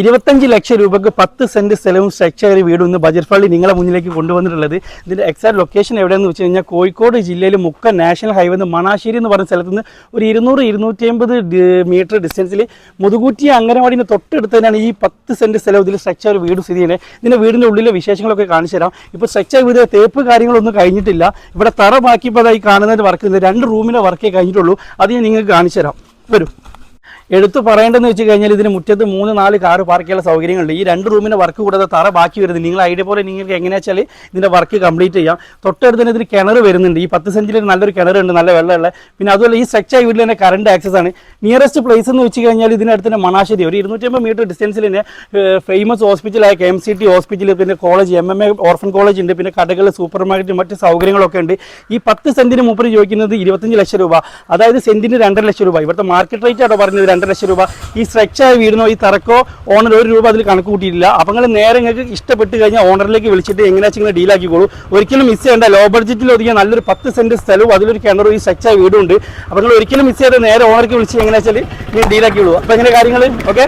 ഇരുപത്തഞ്ച് ലക്ഷം രൂപക്ക് പത്ത് സെന്റ് സ്ഥലവും സ്ട്രക്ചർ വീടും ഇന്ന് ബജറ്റ് ഫള്ളി നിങ്ങളെ മുന്നിലേക്ക് കൊണ്ടുവന്നിട്ടുള്ളത്. ഇതിന്റെ എക്സാക്ട് ലൊക്കേഷൻ എവിടെയെന്ന് വെച്ച് കഴിഞ്ഞാൽ കോഴിക്കോട് ജില്ലയിൽ മുക്ക നാഷണൽ ഹൈവേ മണാശ്ശേരി എന്ന് പറഞ്ഞ സ്ഥലത്ത് നിന്ന് ഒരു ഇരുന്നൂറ് ഇരുന്നൂറ്റി അമ്പത് മീറ്റർ ഡിസ്റ്റൻസിൽ മുതുകൂറ്റി അംഗനവാടിന് തൊട്ടടുത്ത് തന്നെയാണ് ഈ പത്ത് സെന്റ് സ്ഥലം ഇതിൽ സ്ട്രക്ചർ വീട് സ്ഥിതി ചെയ്യുന്നത്. ഇതിന്റെ വീടിന്റെ ഉള്ളിലെ വിശേഷങ്ങളൊക്കെ കാണിച്ചു തരാം. ഇപ്പോൾ സ്ട്രക്ചർ വീട് തേപ്പ് കാര്യങ്ങളൊന്നും കഴിഞ്ഞിട്ടില്ല. ഇവിടെ തറ ബാക്കിയപ്പോൾ കാണുന്നതിന് വർക്ക് രണ്ട് റൂമിലെ വർക്കേ കഴിഞ്ഞിട്ടുള്ളൂ. അത് ഞാൻ നിങ്ങൾക്ക് കാണിച്ചു തരാം. വരും. എടുത്തു പറയേണ്ടതെന്ന് വെച്ച് കഴിഞ്ഞാൽ ഇതിന് മുറ്റത്ത് മൂന്ന് നാല് കാറ് പാർക്ക് ചെയ്യാനുള്ള സൗകര്യങ്ങളുണ്ട്. ഈ രണ്ട് റൂമിന് വർക്ക് കൂടാതെ തറ ബാക്കി വരുന്നത് നിങ്ങൾ ഐഡിയ പോലെ നിങ്ങൾക്ക് എങ്ങനെയാ വെച്ചാൽ ഇതിന്റെ വർക്ക് കംപ്ലീറ്റ് ചെയ്യാം. തൊട്ടടുത്ത് തന്നെ ഇതിന് കിണർ വരുന്നുണ്ട്. ഈ പത്ത് സെന്റിൽ നല്ലൊരു കിണറുണ്ട് നല്ല വെള്ളമുള്ള. പിന്നെ അതുപോലെ ഈ സ്ട്രക്ചർ വീട്ടിൽ തന്നെ കറണ്ട് ആക്സസ് ആണ്. നിയറസ്റ്റ് പ്ലേസ് എന്ന് വെച്ച് കഴിഞ്ഞാൽ ഇതിനടുത്ത് തന്നെ മണാശ്ശേരി. ഒരു ഇരുന്നൂറ്റമ്പത് മീറ്റർ ഡിസ്റ്റൻസിൽ തന്നെ famous ഹോസ്പിറ്റലായ K M C T hospital പിന്നെ college M M A orphan college ഉണ്ട്. പിന്നെ കടകൾ സൂപ്പർ മാർക്കറ്റ് മറ്റ് സൗകര്യങ്ങളൊക്കെ ഉണ്ട്. ഈ പത്ത് സെന്റിന് മുപ്പത് ചോദിക്കുന്നത് ഇരുപത്തഞ്ച് ലക്ഷം രൂപ. അതായത് സെന്റിന് രണ്ടര ലക്ഷം രൂപ. ഇവിടുത്തെ മാർക്കറ്റ് റേറ്റ് ആണോ പറഞ്ഞത്? രണ്ടര ലക്ഷം രൂപ. ഈ സ്ട്രെച്ചായ വീടിനോ ഈ തറക്കോ ഓണർ ഒരു രൂപ അതിൽ കണക്ക് കൂട്ടിയിട്ടില്ല. അപ്പം നിങ്ങൾ നേരെ നിങ്ങൾക്ക് ഇഷ്ടപ്പെട്ട് കഴിഞ്ഞാൽ ഓണറിലേക്ക് വിളിച്ചിട്ട് എങ്ങനെയാ നിങ്ങൾ ഡീലാക്കിക്കോളൂ ഒരിക്കലും മിസ് ചെയ്യേണ്ട ലോ ബഡ്ജറ്റിൽ ഒതുങ്ങിയ നല്ലൊരു പത്ത് സെന്റ് സ്ഥലവും അതിലൊരു കിണറും ഈ സ്ട്രെച്ചായ വീടും ഉണ്ട്. അപ്പോൾ നിങ്ങൾ ഒരിക്കലും മിസ് ചെയ്ത് നേരെ ഓണർക്ക് വിളിച്ച് എങ്ങനെയാണെന്ന് വെച്ചാൽ ഡീലാക്കിക്കോളൂ അപ്പോൾ എങ്ങനെ കാര്യങ്ങൾ ഓക്കെ